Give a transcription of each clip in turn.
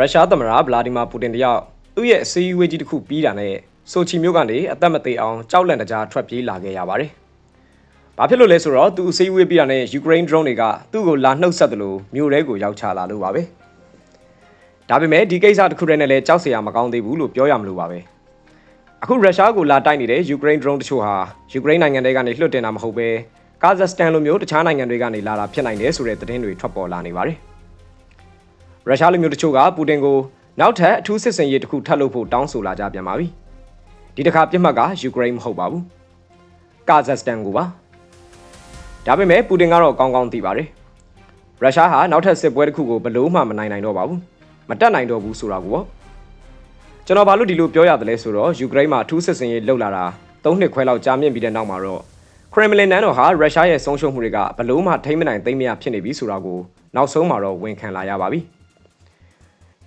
ရုရှားသမ္မတဗလာဒီမာပူတင်တယောက်သူ့ရဲ့အစည်းအဝေးကြီးတစ်ခုပြီးတာနဲ့ဆိုချီမြို့ကနေအသက်မသေးအောင်ကြောက်လန့်တကြားထွက်ပြေးလာခဲ့ရပါတယ်။ဘာဖြစ်လို့လဲဆိုတော့သူအစည်းအဝေးပြီးတာနဲ့ယူကရိန်း drone တွေကသူ့ကိုလာနှုတ်ဆက်တယ်လို့မြို့ထဲကိုရောက်ချလာလို့ပါပဲ။ဒါပေမဲ့ဒီကိစ္စတစ်ခုတည်းနဲ့လည်းကြောက်စရာမကောင်းသေးဘူးလို့ပြောရမလို့ပါပဲ။အခုရုရှားကိုလာတိုက်နေတဲ့ယူကရိန်း drone တချို့ဟာယူကရိန်းနိုင်ငံတွေကနေလွှတ်တင်တာမဟုတ်ပဲကာဇက်စတန်လိုမျိုးတခြားနိုင်ငံတွေကနေလာတာဖြစ်နိုင်တယ်ဆိုတဲ့သတင်းတွေထွက်ပေါ်လာနေပါတယ်။ ရုရှားလူမျိုးတချို့ကပူတင်ကိုနောက်ထပ်အထူးစစ်စင်ရေးတစ်ခုထပ်လုပ်ဖို့တောင်းဆိုလာကြပြန်ပါပြီ။ဒီတစ်ခါပြစ်မှတ်ကယူကရိန်းမဟုတ်ပါဘူး။ကာဇက်စတန်ကိုပါ။ဒါပေမဲ့ပူတင်ကတော့ကောင်းကောင်းသိပါတယ်။ရုရှားဟာနောက်ထပ်စစ်ပွဲတစ်ခုကိုဘလို့မှမနိုင်နိုင်တော့ပါဘူး။မတက်နိုင်တော့ဘူးဆိုတာကိုပေါ့။ကျွန်တော်ဘာလို့ဒီလိုပြောရတယ်လဲဆိုတော့ယူကရိန်းမှာအထူးစစ်စင်ရေးလှုပ်လာတာ၃နှစ်ခွဲလောက်ကြာမြင့်ပြီးတဲ့နောက်မှာတော့ခရမ်လင်နန်းတော်ဟာရုရှားရဲ့ဆုံးရှုံးမှုတွေကဘလို့မှထိမ့်မနိုင်သိမ့်မရဖြစ်နေပြီဆိုတာကိုနောက်ဆုံးမှာတော့ဝန်ခံလာရပါပြီ။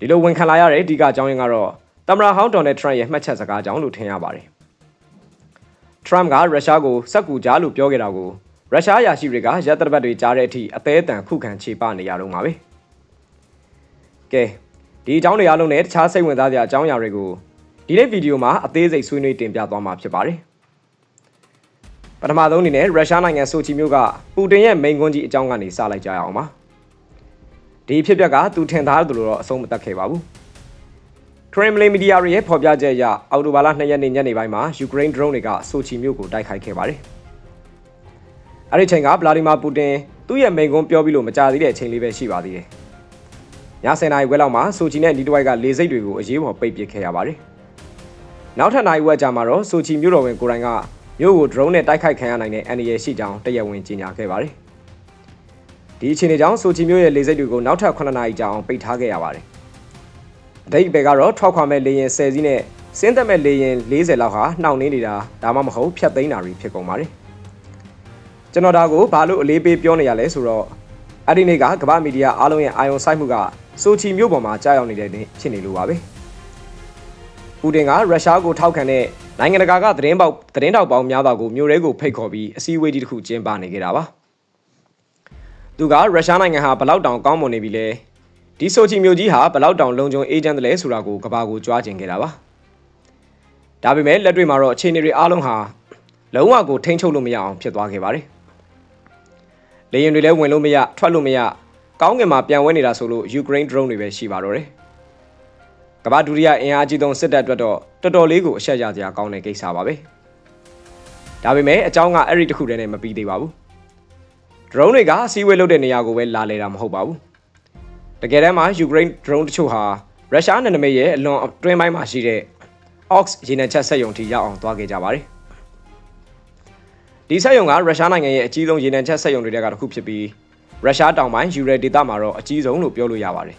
ဒီလိုဝန်ခံလာရတဲ့အဓိကအကြောင်းရင်းကတော့သမ္မတဟောင်းဒေါ်နယ်ထရန့်ရဲ့မှတ်ချက်စကားကြောင့်လို့ထင်ရပါတယ်။ Trump ကရုရှားကိုစက်ကူကြားလို့ပြောခဲ့တာကိုရုရှားအရာရှိတွေကရက်တပတ်တွေကြားတဲ့အထိအသေးအတန်ခုခံခြေပနေရတော့မှာပဲ။ကဲဒီအကြောင်းတွေအားလုံးနဲ့တခြားစိတ်ဝင်စားစရာအကြောင်းအရာတွေကိုဒီနေ့ဗီဒီယိုမှာအသေးစိတ်ဆွေးနွေးတင်ပြသွားမှာဖြစ်ပါတယ်။ပထမဆုံးအနေနဲ့ရုရှားနိုင်ငံဆိုချီမြို့ကပူတင်ရဲ့မိန်ကွန်းကြီးအကြောင်းကနေစလိုက်ကြရအောင်ပါ။ ဒီဖြစ်ပျက်ကသူထင်သားတယ်လို့တော့အဆုံးမသတ်ခဲ့ပါဘူး။ Kremlin Media ရဲ့ဖော်ပြချက်အရအော်တိုဘာလ2ရက်နေ့ညနေပိုင်းမှာယူကရိန်း drone တွေကဆိုချီမြို့ကိုတိုက်ခိုက်ခဲ့ပါတယ်။အဲ့ဒီချိန်ကဗလာဒီမာပူတင်သူ့ရဲ့မိန်ကွန်းပြောပြီးလို့မကြသေးတဲ့အချိန်လေးပဲရှိပါသေးတယ်။ည7:00နာရီခွဲလောက်မှာဆိုချီနဲ့ဒီတစ်ဝိုက်ကလေစိတ်တွေကိုအရေးပေါ်ပိတ်ပစ်ခဲ့ရပါတယ်။နောက်ထပ်နိုင်ဝက်ကြမှာတော့ဆိုချီမြို့တော်ဝင်ကိုရိုင်းကမြို့ကို drone နဲ့တိုက်ခိုက်ခံရနိုင်တဲ့အန္တရာယ်ရှိကြောင်းတရားဝင်ကြေညာခဲ့ပါတယ်။ ဒီအခြေအနေကြောင့်ဆိုချီမြို့ရဲ့လေစိတ်တွေကိုနောက်ထပ်9နာရီကြာအောင်ပိတ်ထားခဲ့ရပါတယ်။အတိတ်ဘယ်ကတော့ထောက်ခွာမဲ့လေရင်10စီးနဲ့စင်းသက်မဲ့လေရင်40လောက်ဟာနှောင့်နှင်းနေတာဒါမှမဟုတ်ဖြတ်သိမ်းတာတွေဖြစ်ကုန်ပါတယ်။ကျွန်တော်ဒါကိုဘာလို့အလေးပေးပြောနေရလဲဆိုတော့အဲ့ဒီနေ့ကကမ္ဘာမီဒီယာအားလုံးရဲ့အာရုံစိုက်မှုကဆိုချီမြို့ပေါ်မှာကြားရောက်နေတဲ့နေ့ဖြစ်နေလို့ပါပဲ။ပူတင်ကရုရှားကိုထောက်ခံတဲ့နိုင်ငံတကာကသတင်းပေါက်သတင်းတောက်ပေါင်းများစွာကိုမြို့ရဲကိုဖိတ်ခေါ်ပြီးအစည်းအဝေးကြီးတစ်ခုကျင်းပနေကြတာပါ။ သူကရုရှားနိုင်ငံဟာဘလောက်တောင်ကောင်းမွန်နေပြီလဲဒီဆိုချီမြို့ကြီးဟာဘလောက်တောင်လုံခြုံအေးချမ်းတယ်လဲဆိုတာကိုကဘာကိုကြွားကျင်ခဲ့တာပါ။ဒါပေမဲ့လက်တွေ့မှာတော့အခြေအနေတွေအားလုံးဟာလုံးဝကိုထိန်းချုပ်လို့မရအောင်ဖြစ်သွားခဲ့ပါတယ်။လေရင်တွေလည်းဝင်လို့မရထွက်လို့မရကောင်းကင်မှာပြန်ဝဲနေတာဆိုလို့ယူကရိန်း drone တွေပဲရှိပါတော့တယ်။ကမ္ဘာဒုတိယအင်အားကြီးဆုံးစစ်တပ်အတွက်တော့တော်တော်လေးကိုအဆက်ရစရာကောင်းတဲ့ကိစ္စပါပဲ။ဒါပေမဲ့အကြောင်းကအဲ့ဒီတစ်ခုတည်းနဲ့မပြီးသေးပါဘူး။ drone တွေကအစည်းအဝေးလုပ်တဲ့နေရာကိုပဲလာလေတာမဟုတ်ပါဘူး။တကယ်တမ်းမှာယူကရိန်း drone တချို့ဟာရုရှားနယ်နိမိတ်ရဲ့အလွန်အတွင်းပိုင်းမှာရှိတဲ့ Ox ရေနံချက်စက်ရုံထိရောက်အောင်သွားခဲ့ကြပါတယ်။ဒီစက်ရုံကရုရှားနိုင်ငံရဲ့အကြီးဆုံးရေနံချက်စက်ရုံတွေကတစ်ခုဖြစ်ပြီးရုရှားတောင်ပိုင်းယူရဲဒေသမှာတော့အကြီးဆုံးလို့ပြောလို့ရပါတယ်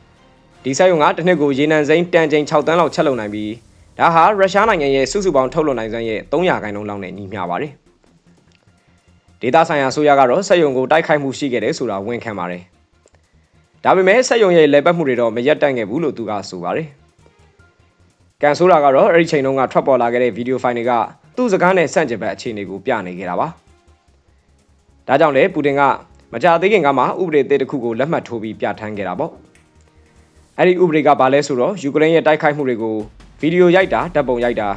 ။ဒီစက်ရုံကတစ်နှစ်ကိုရေနံစိမ်းတန်ချိန်6တန်းလောက်ချက်လုံနိုင်ပြီးဒါဟာရုရှားနိုင်ငံရဲ့စုစုပေါင်းထုတ်လုပ်နိုင်စွမ်းရဲ့300ခန်းလုံးလောက်နဲ့ညီမျှပါတယ်။ ဒေသဆိုင်ရာဆိုရကတော့စက်ရုံကိုတိုက်ခိုက်မှုရှိခဲ့တယ်ဆိုတာဝန်ခံပါတယ်။ဒါပေမဲ့စက်ရုံရဲ့လဲပတ်မှုတွေတော့မရက်တန့်ခဲ့ဘူးလို့သူကဆိုပါတယ်။ကန်ဆိုတာကတော့အဲ့ဒီချိန်တုန်းကထွက်ပေါ်လာခဲ့တဲ့ဗီဒီယိုဖိုင်တွေကသူ့စကားနဲ့ဆန့်ကျင်ဘက်အခြေအနေကိုပြနေခဲ့တာပါ။ဒါကြောင့်လေပူတင်ကမကြသေးခင်ကမှဥပဒေအသစ်တစ်ခုကိုလက်မှတ်ထိုးပြီးပြဋ္ဌာန်းခဲ့တာပေါ့အဲ့ဒီဥပဒေကဘာလဲဆိုတော့ယူကရိန်းရဲ့တိုက်ခိုက်မှုတွေကိုဗီဒီယိုရိုက်တာဓာတ်ပုံရိုက်တာ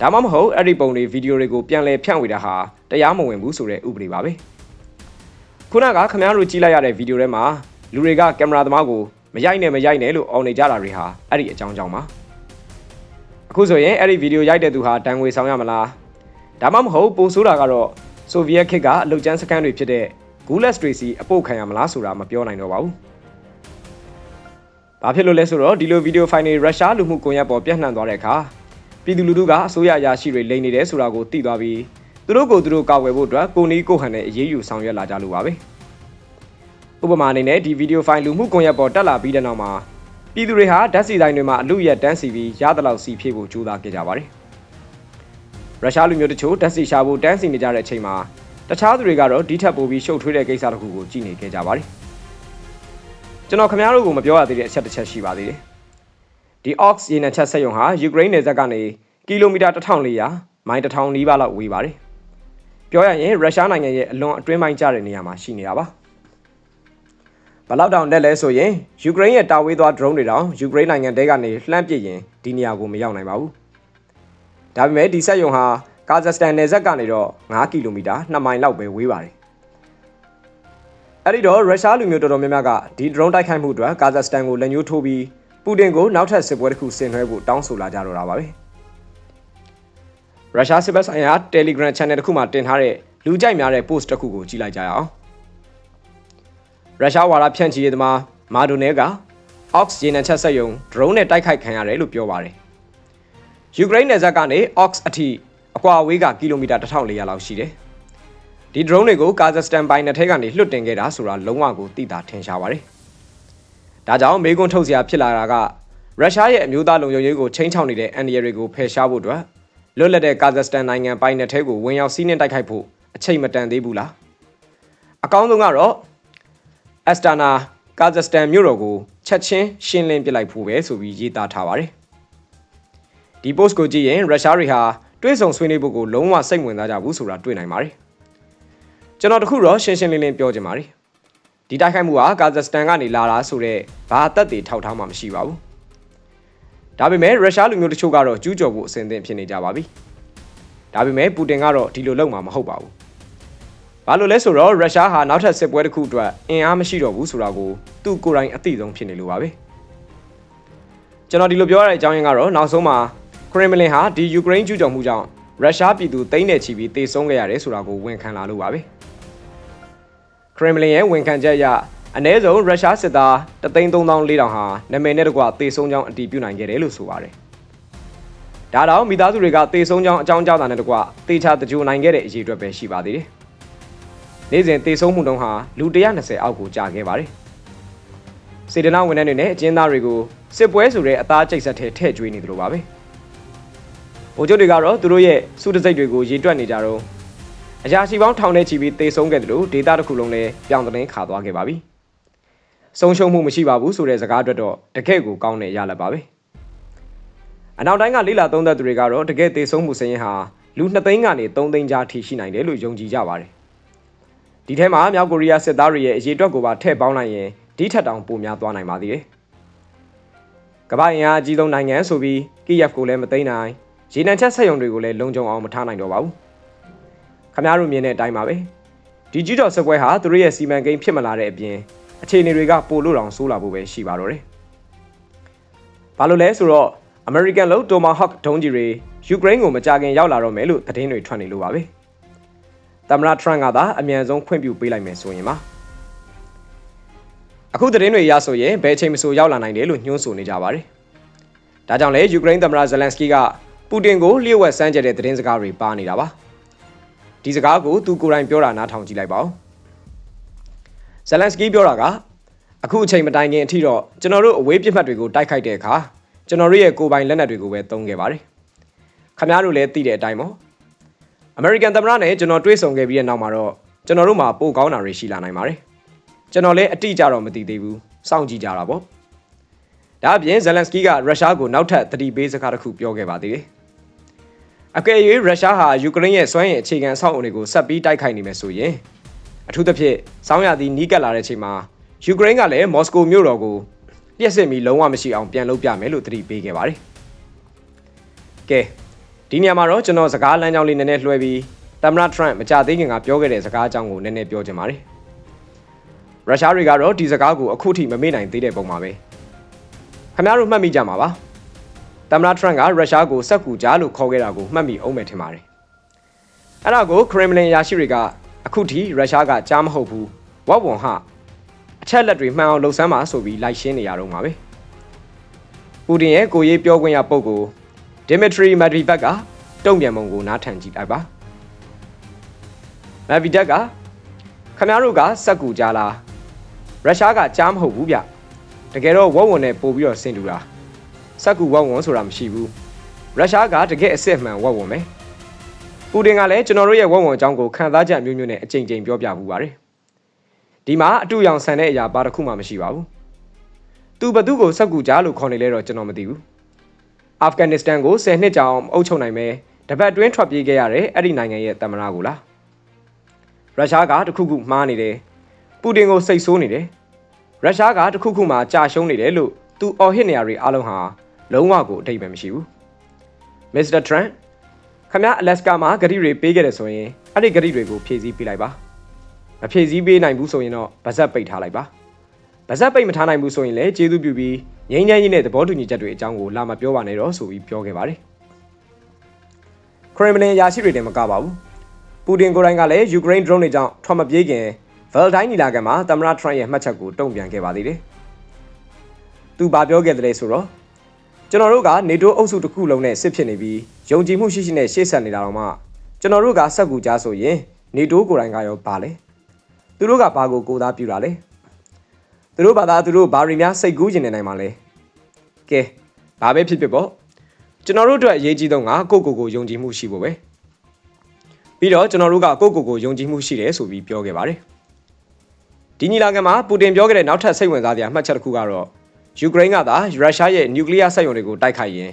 ဒါမှမဟုတ်အဲ့ဒီပုံတွေဗီဒီယိုတွေကိုပြန်လည်ဖြန့်ဝေတာဟာ တရားမဝင်ဘူးဆိုတဲ့ဥပဒေပါပဲခုနကခင်ဗျားတို့ကြည့်လိုက်ရတဲ့ဗီဒီယိုထဲမှာလူတွေကကင်မရာသမားကိုမရိုက်နဲ့မရိုက်နဲ့လို့အော်နေကြတာတွေဟာအဲ့ဒီအကြောင်းကြောင့်ပါအခုဆိုရင်အဲ့ဒီဗီဒီယိုရိုက်တဲ့သူဟာတန်ငွေဆောင်ရမလားဒါမှမဟုတ်ပိုဆိုးတာကတော့ဆိုဗီယက်ခေတ်ကအလုတ်ကျန်းစခန်းတွေဖြစ်တဲ့ဂူလက်စတွေစီအပုတ်ခံရမလားဆိုတာမပြောနိုင်တော့ပါဘူး။ဘာဖြစ်လို့လဲဆိုတော့ဒီလိုဗီဒီယိုဖိုင်တွေရုရှားလူမှုကွန်ရက်ပေါ်ပြန့်နှံ့သွားတဲ့အခါပြည်သူလူထုကအစိုးရအရာရှိတွေလိမ်နေတယ်ဆိုတာကိုသိသွားပြီးသူ တို့ကိုသူတို့ကာကွယ်ဖို့အတွက်ကိုနီးကိုဟန်နဲ့အရေးယူဆောင်ရွက်လာကြလို့ပါပဲ။ဥပမာအနေနဲ့ဒီဗီဒီယိုဖိုင်လူမှုကွန်ရက်ပေါ်တက်လာပြီးတဲ့နောက်မှာပြည်သူတွေဟာဓာတ်စီတိုင်းတွေမှာအလူရက်တန်းစီပြီးရသလောက်စီဖြည့်ဖို့ကြိုးစားခဲ့ကြပါတယ်။ရုရှားလူမျိုးတချို့ဓာတ်စီရှာဖို့တန်းစီနေကြတဲ့အချိန်မှာတခြားသူတွေကတော့ဒီထက်ပိုပြီးရှုပ်ထွေးတဲ့ကိစ္စတစ်ခုကိုကြည့်နေခဲ့ကြပါတယ်ကျွန်တော်ခင်ဗျားတို့ကိုမပြောရသေးတဲ့အချက်တစ်ချက်ရှိပါသေးတယ်ဒီ Ox ရေနံချက်ဆက်ယုံဟာယူကရိန်းနယ်စပ်ကနေကီလိုမီတာ1400မိုင်1000နီးပါးလောက်ဝေးပါတယ် ပြောရရင်ရုရှားနိုင်ငံရဲ့အလွန်အတွင်းပိုင်းကျတဲ့နေရာမှာရှိနေတာပါဘလောက်တောင်တက်လဲဆိုရင်ယူကရိန်းရဲ့တာဝေးသွား drone တွေတောင်ယူကရိန်းနိုင်ငံတဲကနေလှမ်းပစ်ရင်ဒီနေရာကိုမရောက်နိုင်ပါဘူးဒါပေမဲ့ဒီစက်ယုံဟာကာဇက်စတန်နယ်စပ်ကနေတော့9ကီလိုမီတာ2မိုင်လောက်ပဲဝေးပါတယ်အဲ့ဒီတော့ရုရှားလူမျိုးတော်တော်များများကဒီ drone တိုက်ခိုက်မှုအတွက်ကာဇက်စတန်ကိုလက်ညှိုးထိုးပြီးပူတင်ကိုနောက်ထပ်စစ်ပွဲတစ်ခုဆင်နွှဲဖို့တောင်းဆိုလာကြတော့တာပါပဲ ရုရှားစစ်ဘက်ဆိုင်ရာ Telegram Channel တစ်ခုမှာတင်ထားတဲ့လူကြိုက်များတဲ့ post တစ်ခုကိုကြည့်လိုက်ကြရအောင်ရုရှားဝါဒဖြန့်ချီရေးသမားမာဒိုနဲက Ox ရေနံချက်ဆက်ယုံ drone နဲ့တိုက်ခိုက်ခံရတယ်လို့ပြောပါတယ်ယူကရိန်းနယ်စပ်ကနေ Ox အထိအကွာအဝေးကကီလိုမီတာ1400လောက်ရှိတယ်ဒီ drone တွေကိုကာဇက်စတန်ပိုင်းနဲ့ထဲကနေလွှတ်တင်ခဲ့တာဆိုတာလုံးဝကိုသိတာထင်ရှားပါတယ်ဒါကြောင့်မေကွန်းထုတ်စရာဖြစ်လာတာကရုရှားရဲ့အမျိုးသားလုံခြုံရေးကိုချိန်ချောက်နေတဲ့အန်ဒီရတွေကိုဖယ်ရှားဖို့အတွက် လွတ်လပ်တဲ့ကာဇက်စတန်နိုင်ငံပိုင်းနဲ့ထဲကိုဝင်ရောက်စီးနှင်းတိုက်ခိုက်ဖို့အချိန်မတန်သေးဘူးလားအကောင်းဆုံးကတော့အက်စတာနာကာဇက်စတန်မြို့တော်ကိုချက်ချင်းရှင်းလင်းပစ်လိုက်ဖို့ပဲဆိုပြီးရေးသားထားပါတယ်ဒီ post ကိုကြည့်ရင်ရုရှားတွေဟာတွေးဆုံဆွေးနွေးဖို့ကိုလုံးဝစိတ်ဝင်စားကြဘူးဆိုတာတွေ့နိုင်ပါတယ်ကျွန်တော်တခုတော့ရှင်းရှင်းလင်းလင်းပြောချင်ပါတယ်ဒီတိုက်ခိုက်မှုဟာကာဇက်စတန်ကနေလာတာဆိုတော့ဘာအသက်တွေထောက်ထားမှမရှိပါဘူး ဒါပေမဲ့ရုရှားလူမျိုးတချို့ကတော့ကျူးကျော်ဖို့အဆင်သင့်ဖြစ်နေကြပါပြီဒါပေမဲ့ပူတင်ကတော့ဒီလိုလုပ်မှာမဟုတ်ပါဘူးဘာလို့လဲဆိုတော့ရုရှားဟာနောက်ထပ်စစ်ပွဲတစ်ခုအတွက်အင်အားမရှိတော့ဘူးဆိုတာကိုသူကိုယ်တိုင်အသိဆုံးဖြစ်နေလို့ပါပဲကျွန်တော်ဒီလိုပြောရတဲ့အကြောင်းရင်းကတော့နောက်ဆုံးမှာခရမလင်ဟာဒီယူကရိန်းကျူးကျော်မှုကြောင့်ရုရှားပြည်သူတိမ့်နေချီပြီးတေဆုံးခဲ့ရတယ်ဆိုတာကိုဝန်ခံလာလို့ပါပဲခရမလင်ရဲ့ဝန်ခံချက်အရ အ ਨੇ ဆုံးရုရှားစစ်သား33400ဟာနာမည်နဲ့တကွတေဆုံးကြောင်းအတည်ပြုနိုင်ခဲ့တယ်လို့ဆိုပါတယ်ဒါတော့မိသားစုတွေကတေဆုံးကြောင်းအကြောင်းကြောက်တာနဲ့တကွတေချာတကြိုနိုင်ခဲ့တဲ့အရေးအတွက်ပဲရှိပါသေးတယ်နေ့စဉ်တေဆုံးမှုတုန်းဟာလူ120အောက်ကိုကြာခဲ့ပါတယ်စေတနာဝန်ထမ်းတွေနဲ့အကျဉ်းသားတွေကိုစစ်ပွဲဆိုတဲ့အသားကျိတ်ဆက်ထဲထည့်ကျွေးနေသလိုပါပဲဗိုလ်ချုပ်တွေကတော့သူတို့ရဲ့စုတစိတ်တွေကိုရေတွက်နေကြတော့အရာရှိပေါင်းထောင်ထဲချီပြီးတေဆုံးခဲ့တယ်လို့ဒေတာတစ်ခုလုံးလည်းပြောင်းသတင်းခါသွားခဲ့ပါပြီ ဆုံးရှုံးမှုမရှိပါဘူးဆိုတဲ့စကားအတွက်တော့တကယ့်ကိုကောင်းတဲ့ရလဒ်ပါပဲအနောက်တိုင်းကလေးလာသုံးသက်သူတွေကတော့တကယ်တေဆုံးမှုစရင်ဟာလူ2သိန်းကနေ3သိန်းကြားထိရှိနိုင်တယ်လို့ယုံကြည်ကြပါတယ်ဒီထဲမှာမြောက်ကိုရီးယားစစ်သားတွေရဲ့အရေးအတွက်ကိုပါထည့်ပေါင်းလိုက်ရင်ဒီထက်တောင်ပိုများသွားနိုင်ပါသေးတယ်ကမ္ဘာ့အင်အားအကြီးဆုံးနိုင်ငံဆိုပြီးကီယက်ကိုလည်းမသိမ်းနိုင်ရေနံချက်ဆက်ယုံတွေကိုလည်းလုံခြုံအောင်မထားနိုင်တော့ပါဘူးခမားတို့မြင်တဲ့အတိုင်းပါပဲဒီကြီးတော်စစ်ပွဲဟာသူတို့ရဲ့စီမံကိန်းဖြစ်မလာတဲ့အပြင် အခြေအနေတွေကပိုလို့တောင်ဆိုးလာဖို့ပဲရှိပါတော့တယ်ဘာလို့လဲဆိုတော့ American လို့ Tomahawk ဒုံးကြီးတွေယူကရိန်းကိုမကြခင်ရောက်လာတော့မယ်လို့သတင်းတွေထွက်နေလို့ပါပဲသမ္မတထရန့်ကသာအမြန်ဆုံးခွင့်ပြုပေးလိုက်မယ်ဆိုရင်ပါအခုသတင်းတွေရဆိုရင်ဘယ်အချိန်မဆိုရောက်လာနိုင်တယ်လို့ညွှန်းဆိုနေကြပါတယ်ဒါကြောင့်လေယူကရိန်းသမ္မတဇလန်စကီကပူတင်ကိုလျှို့ဝှက်စမ်းကြတဲ့သတင်းစကားတွေပါနေတာပါဒီစကားကိုသူကိုယ်တိုင်ပြောတာနားထောင်ကြည့်လိုက်ပါဦး ဇလန်စကီပြောတာကအခုအချိန်မတိုင်ခင်အထိတော့ကျွန်တော်တို့အဝေးပြစ်မှတ်တွေကိုတိုက်ခိုက်တဲ့အခါကျွန်တော်တို့ရဲ့ကိုယ်ပိုင်လက်နက်တွေကိုပဲသုံးခဲ့ပါတယ်ခင်ဗျားတို့လည်းသိတဲ့အတိုင်းပေါ့အမေရိကန်သမ္မတနဲ့ကျွန်တော်တွေ့ဆုံခဲ့ပြီးတဲ့နောက်မှာတော့ကျွန်တော်တို့မှာပိုကောင်းတာတွေရှိလာနိုင်ပါတယ်ကျွန်တော်လည်းအတိအကျတော့မသိသေးဘူးစောင့်ကြည့်ကြတာပေါ့ဒါအပြင်ဇလန်စကီကရုရှားကိုနောက်ထပ်တတိပေးစကားတစ်ခုပြောခဲ့ပါသေးတယ်အကယ်၍ရုရှားဟာယူကရိန်းရဲ့စွမ်းရည်အခြေခံအဆောက်အအုံတွေကိုဆက်ပြီးတိုက်ခိုက်နေမယ်ဆိုရင် အထူးသဖြင့်စောင်းရသည်နီးကပ်လာတဲ့အချိန်မှာယူကရိန်းကလည်းမော်စကိုမြို့တော်ကိုလျှက်စစ်ပြီးလုံးဝမရှိအောင်ပြန်လုပ်ပြမယ်လို့သတိပေးခဲ့ပါတယ်။ကဲဒီနေရာမှာတော့ကျွန်တော်စကားလမ်းကြောင်းလေးနည်းနည်းလွှဲပြီးသမ္မတထရန့်မကြသေးခင်ကပြောခဲ့တဲ့စကားအကြောင်းကိုနည်းနည်းပြောချင်ပါတယ်။ရုရှားတွေကတော့ဒီစကားကိုအခုထိမမေ့နိုင်သေးတဲ့ပုံပါပဲ။ခင်ဗျားတို့မှတ်မိကြမှာပါ။သမ္မတထရန့်ကရုရှားကိုစက်ကူကြားလို့ခေါ်ခဲ့တာကိုမှတ်မိအောင်မယ်ထင်ပါတယ်။အဲ့ဒါကိုခရမလင်ရာရှိတွေက အခုထိရုရှားကကြားမဟုတ်ဘူး။ဝက်ဝွန်ဟအချက်လက်တွေမှန်အောင်လှုပ်ဆမ်းပါဆိုပြီးလိုက်ရှင်းနေရတော့မှာပဲပူတင်ရဲ့ကိုရေးပြောခွင့်ရပုဂ္ဂိုလ်ဒီမီထရီမက်ဒရီဘက်ကတုံ့ပြန်ပုံကိုနားထန်ကြည့်လိုက်ပါမက်ဗီဒက်ကခမားတို့ကစက်ကူကြားလားရုရှားကကြားမဟုတ်ဘူးဗျတကယ်တော့ဝက်ဝွန်နဲ့ပို့ပြီးတော့ဆင်တူတာစက်ကူဝက်ဝွန်ဆိုတာမရှိဘူးရုရှားကတကယ်အစ်စ်မှန်ဝက်ဝွန်ပဲ ပူတင်ကလည်းကျွန်တော်တို့ရဲ့ဝက်ဝွန်အကြောင်းကိုခံစားချက်မျိုးမျိုးနဲ့အကြိမ်ကြိမ်ပြောပြပူပါတယ်ဒီမှာအတူရောင်ဆန်တဲ့အရာဘာတစ်ခုမှမရှိပါဘူးသူဘသူကိုစက်ကူကြားလို့ခေါ်နေလဲတော့ကျွန်တော်မသိဘူးအာဖဂန်နစ္စတန်ကို10နှစ်ကြာအောင်အုပ်ချုပ်နိုင်မယ်တပတ်တွင်းထွက်ပြေးခဲ့ရတဲ့အဲ့ဒီနိုင်ငံရဲ့တမနာကိုလားရုရှားကတခုခုမှားနေတယ်ပူတင်ကိုစိတ်ဆိုးနေတယ်ရုရှားကတခုခုမှကြာရှုံးနေတယ်လို့သူအော်ဟစ်နေရတွေအားလုံးဟာလုံးဝကိုအထိပ္ပယ်မရှိဘူးမစ္စတာထရန့် ခမအလက်စကာမှာဂတိတွေပေးခဲ့တယ်ဆိုရင်အဲ့ဒီဂတိတွေကိုဖြည့်ဆည်းပေးလိုက်ပါမဖြည့်ဆည်းပေးနိုင်ဘူးဆိုရင်တော့ဗဇက်ပိတ်ထားလိုက်ပါဗဇက်ပိတ်မထားနိုင်ဘူးဆိုရင်လည်းကျေးဇူးပြုပြီးငြိမ်းချမ်းရေးနဲ့သဘောတူညီချက်တွေအကြောင်းကိုလာမပြောပါနဲ့တော့ဆိုပြီးပြောခဲ့ပါတယ်ခရမလင်ရာရှိတွေတင်မကပါဘူးပူတင်ကိုယ်တိုင်ကလည်းယူကရိန်း drone တွေကြောင့်ထွက်မပြေးခင်ဗယ်တိုင်းနီလာကန်မှာသမ္မတထရန့်ရဲ့မှတ်ချက်ကိုတုံ့ပြန်ခဲ့ပါသေးတယ်သူဘာပြောခဲ့တယ်ဆိုတော့ ကျွန်တော်တို့ကနေတိုးအုပ်စုတစ်ခုလုံးနဲ့စစ်ဖြစ်နေပြီးယုံကြည်မှုရှိရှိနဲ့ရှေ့ဆက်နေတာတော့မှကျွန်တော်တို့ကစက်ကူကြားဆိုရင်နေတိုးကိုယ်တိုင်ကရောပါလဲသူတို့ကဘာကိုကိုသားပြူတာလဲသူတို့ဘာသာသူတို့ဘာတွေများစိတ်ကူးကျင်နေနိုင်မှာလဲကဲဘာပဲဖြစ်ဖြစ်ပေါ့ကျွန်တော်တို့အတွက်အရေးကြီးဆုံးကကိုယ့်ကိုယ်ကိုယုံကြည်မှုရှိဖို့ပဲပြီးတော့ကျွန်တော်တို့ကကိုယ့်ကိုယ်ကိုယုံကြည်မှုရှိတယ်ဆိုပြီးပြောခဲ့ပါတယ်ဒီညီလာခံမှာပူတင်ပြောခဲ့တဲ့နောက်ထပ်စိတ်ဝင်စားစရာမှတ်ချက်တစ်ခုကတော့ ယူကရိန်းကသာရုရှားရဲ့နျူကလ িয়ার စက်ရုံတွေကိုတိုက်ခိုက်ရင်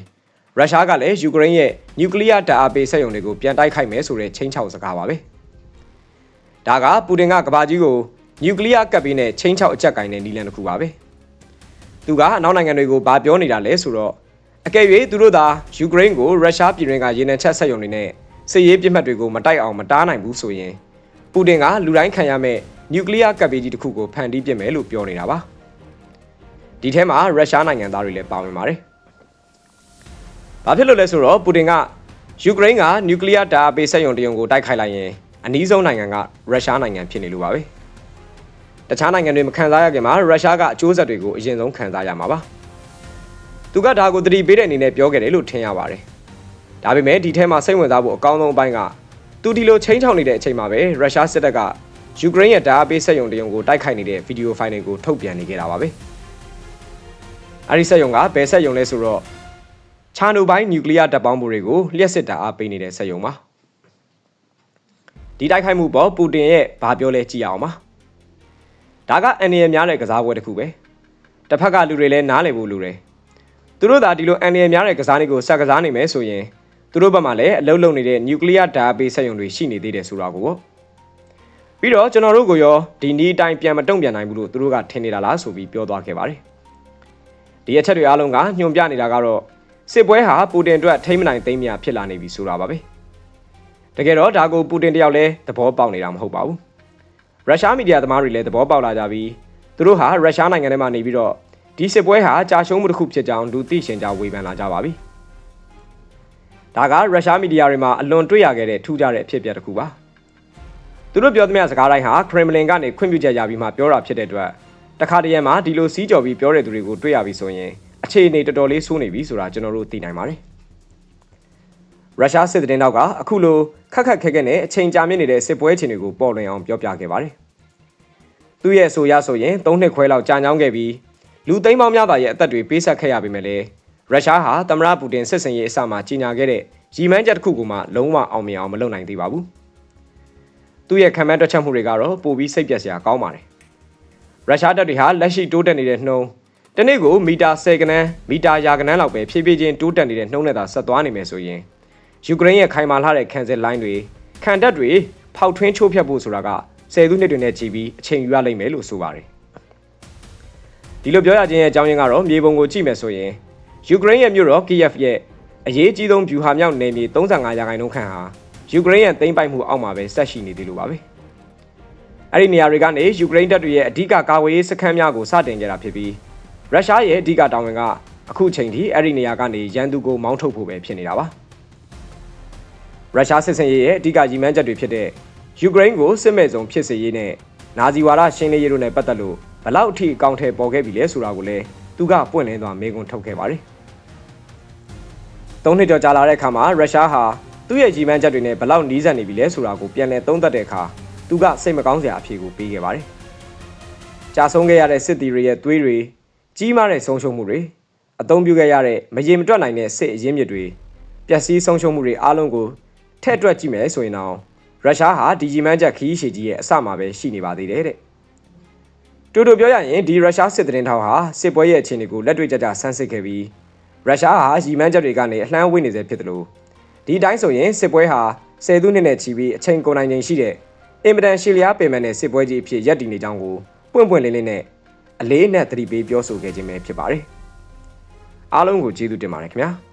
ရုရှားကလည်းယူကရိန်းရဲ့နျူကလ িয়ার ဓာတ်အားပေးစက်ရုံတွေကိုပြန်တိုက်ခိုက်မယ်ဆိုတဲ့ချင်းချောက်စကားပါပဲဒါကပူတင်ကကဘာကြီးကိုနျူကလ িয়ার ကပ်ပြီးနဲ့ချင်းချောက်အကြက်ကင်တဲ့နီလန်တစ်ခုပါပဲသူကအနောက်နိုင်ငံတွေကိုဘာပြောနေတာလဲဆိုတော့အကယ်၍သူတို့သာယူကရိန်းကိုရုရှားပြည်တွင်းကရေနံချက်စက်ရုံတွေနဲ့စစ်ရေးပြစ်မှတ်တွေကိုမတိုက်အောင်မတားနိုင်ဘူးဆိုရင်ပူတင်ကလူတိုင်းခံရမဲ့နျူကလ িয়ার ကပ်ပြီးကြီးတစ်ခုကိုဖန်တီးပြစ်မယ်လို့ပြောနေတာပါ ဒီထဲမှာရုရှားနိုင်ငံသားတွေလည်းပါဝင်ပါတယ်။ဘာဖြစ်လို့လဲဆိုတော့ပူတင်ကယူကရိန်းကနျူကလ িয়ার ဓာတ်ပေးစက်ရုံတရုံကိုတိုက်ခိုက်လိုက်ရင်အနည်းဆုံးနိုင်ငံကရုရှားနိုင်ငံဖြစ်နေလို့ပါပဲ။တခြားနိုင်ငံတွေမခံစားရခင်မှာရုရှားကအကျိုးဆက်တွေကိုအရင်ဆုံးခံစားရမှာပါ။သူကဒါကိုတတိပေးတဲ့အနေနဲ့ပြောခဲ့တယ်လို့ထင်ရပါတယ်။ဒါပေမဲ့ဒီထဲမှာစိတ်ဝင်စားဖို့အကောင်းဆုံးအပိုင်းကသူဒီလိုချင်းချောင်နေတဲ့အချိန်မှာပဲရုရှားစစ်တပ်ကယူကရိန်းရဲ့ဓာတ်ပေးစက်ရုံတရုံကိုတိုက်ခိုက်နေတဲ့ဗီဒီယိုဖိုင်တွေကိုထုတ်ပြန်နေကြတာပါပဲ။ အဲဒီစက်ရုံကဘယ်စက်ရုံလဲဆိုတော့ချာနိုဘိုင်းနျူကလ িয়ার ဓာတ်ပေါင်းဖိုတွေကိုလျှက်စစ်တာအားပေးနေတဲ့စက်ရုံပါဒီတိုက်ခိုက်မှုပေါ်ပူတင်ရဲ့ဘာပြောလဲကြည့်အောင်ပါဒါကအန်ရယ်များတဲ့ကစားပွဲတစ်ခုပဲတစ်ဖက်ကလူတွေလည်းနားလည်ဖို့လူတွေသူတို့သာဒီလိုအန်ရယ်များတဲ့ကစားနည်းကိုဆက်ကစားနိုင်မယ်ဆိုရင်သူတို့ဘက်မှာလည်းအလုပ်လုပ်နေတဲ့ nuclear database စက်ရုံတွေရှိနေသေးတယ်ဆိုတာကိုပြီးတော့ကျွန်တော်တို့ကိုရောဒီနေ့အတိုင်းပြန်မတုံ့ပြန်နိုင်ဘူးလို့သူတို့ကထင်နေတာလားဆိုပြီးပြောသွားခဲ့ပါတယ် ဒီအချက်တွေအားလုံးကညွှန်ပြနေတာကတော့စစ်ပွဲဟာပူတင်အတွက်ထိမ့်မနိုင်သိမ်းမြဖြစ်လာနေပြီဆိုတာပါပဲတကယ်တော့ဒါကိုပူတင်တယောက်လည်းသဘောပေါက်နေတာမဟုတ်ပါဘူးရုရှားမီဒီယာသမားတွေလည်းသဘောပေါက်လာကြပြီးသူတို့ဟာရုရှားနိုင်ငံထဲမှာနေပြီးတော့ဒီစစ်ပွဲဟာကြာရှုံးမှုတစ်ခုဖြစ်ကြောင်းလူသိရှင်ကြားဝေဖန်လာကြပါပြီဒါကရုရှားမီဒီယာတွေမှာအလွန်တွေ့ရခဲ့တဲ့ထူးခြားတဲ့အဖြစ်အပျက်တစ်ခုပါသူတို့ပြောသမျှစကားတိုင်းဟာခရမ်မလင်ကနေခွင့်ပြုချက်ရပြီးမှပြောတာဖြစ်တဲ့အတွက် တခါတည်းမှာဒီလိုစီးကြော်ပြီးပြောတဲ့သူတွေကိုတွေ့ရပြီဆိုရင်အခြေအနေတော်တော်လေးဆိုးနေပြီဆိုတာကျွန်တော်တို့သိနိုင်ပါတယ်ရုရှားစစ်သည်တောက်ကအခုလိုခက်ခက်ခဲခဲနဲ့အချိန်ကြာမြင့်နေတဲ့စစ်ပွဲအခြေအနေကိုပေါ်လွင်အောင်ပြောပြခဲ့ပါတယ်သူ့ရဲ့ဆိုရဆိုရင်၃နှစ်ခွဲလောက်ကြာညောင်းခဲ့ပြီးလူသိန်းပေါင်းများစွာရဲ့အသက်တွေပေးဆက်ခဲ့ရပေမဲ့လည်းရုရှားဟာသမ္မတပူတင်စစ်စင်ရေးအစမှကြီးညာခဲ့တဲ့ရီမန်းချက်တစ်ခုကမှလုံးဝအောင်မြင်အောင်မလုပ်နိုင်သေးပါဘူးသူ့ရဲ့ခံမှန်းတွက်ချက်မှုတွေကတော့ပိုပြီးစိတ်ပျက်စရာကောင်းပါတယ် ရုရှားတပ်တွေဟာလက်ရှိတိုးတက်နေတဲ့နှုံးတနေ့ကိုမီတာ10ကနန်းမီတာရာကနန်းလောက်ပဲဖြည်းဖြည်းချင်းတိုးတက်နေတဲ့နှုံးနဲ့သာဆက်သွားနေမယ်ဆိုရင်ယူကရိန်းရဲ့ခိုင်မာလှတဲ့ခံစစ်လိုင်းတွေခံတပ်တွေဖောက်ထွင်းချိုးဖျက်ဖို့ဆိုတာကဆယ်စုနှစ်တွေနဲ့ကြည်ပြီးအချိန်ယူရလိမ့်မယ်လို့ဆိုပါတယ်ဒီလိုပြောရခြင်းရဲ့အကြောင်းရင်းကတော့မြေပုံကိုကြည့်မယ်ဆိုရင်ယူကရိန်းရဲ့မြို့တော်ကီယက်ရဲ့အရေးကြီးဆုံးဗျူဟာမြောက်နယ်မြေ35ရာခိုင်နှုန်းခန့်ဟာယူကရိန်းရဲ့သိမ်းပိုက်မှုအောက်မှာပဲဆက်ရှိနေသေးလို့ပါပဲ အဲ့ဒီနေရာတွေကနေယူကရိန်းတပ်တွေရဲ့အဓိကကာဝေးစခန်းများကိုစတင်ကြတာဖြစ်ပြီးရုရှားရဲ့အဓိကတာဝန်ကအခုချိန်ထိအဲ့ဒီနေရာကနေရန်သူကိုမောင်းထုတ်ဖို့ပဲဖြစ်နေတာပါရုရှားစစ်စင်ရေးရဲ့အဓိကရည်မှန်းချက်တွေဖြစ်တဲ့ယူကရိန်းကိုစစ်မဲ့စုံဖြစ်စေရေးနဲ့နာဇီဝါဒရှင်းလင်းရေးတို့နဲ့ပတ်သက်လို့ဘလောက်အထိအကောင့်ထဲပေါ်ခဲ့ပြီလဲဆိုတာကိုလည်းသူကပွင့်လင်းသွားမေးခွန်းထုတ်ခဲ့ပါတယ်သုံးနှစ်ကျော်ကြာလာတဲ့အခါမှာရုရှားဟာသူ့ရဲ့ရည်မှန်းချက်တွေနဲ့ဘလောက်နီးစပ်နေပြီလဲဆိုတာကိုပြန်လည်သုံးသပ်တဲ့အခါ သူကစိတ်မကောင်းစရာအဖြေကိုပေးခဲ့ပါတယ်ကြာဆုံးခဲ့ရတဲ့စစ်သည်တွေရဲ့သွေးတွေကြီးမားတဲ့ဆုံးရှုံးမှုတွေအသုံးပြုခဲ့ရတဲ့မရေမတွက်နိုင်တဲ့စစ်အရင်းမြစ်တွေပျက်စီးဆုံးရှုံးမှုတွေအားလုံးကိုထည့်တွက်ကြည့်မယ်ဆိုရင်တော့ရုရှားဟာဒီဂျီမန်ချက်ခီးရှည်ကြီးရဲ့အစမှာပဲရှိနေပါသေးတယ်တဲ့တူတူပြောရရင်ဒီရုရှားစစ်တရင်ထောင်ဟာစစ်ပွဲရဲ့အခြေအနေကိုလက်တွေ့ကျကျဆန်းစစ်ခဲ့ပြီးရုရှားဟာဂျီမန်ချက်တွေကနေအလှမ်းဝေးနေစေဖြစ်တယ်လို့ဒီအတိုင်းဆိုရင်စစ်ပွဲဟာဆယ်စုနှစ်နဲ့ချီပြီးအချိန်ကုန်နိုင်ချိန်ရှိတဲ့ အင်မတန်ရှည်လျားပင်ပန်းတဲ့စစ်ပွဲကြီးအဖြစ်ရပ်တည်နေကြောင်းကိုပွင့်ပွင့်လင်းလင်းနဲ့အလေးအနက်သတိပေးပြောဆိုခဲ့ခြင်းပဲဖြစ်ပါတယ်။အားလုံးကိုကျေးဇူးတင်ပါတယ်ခင်ဗျာ။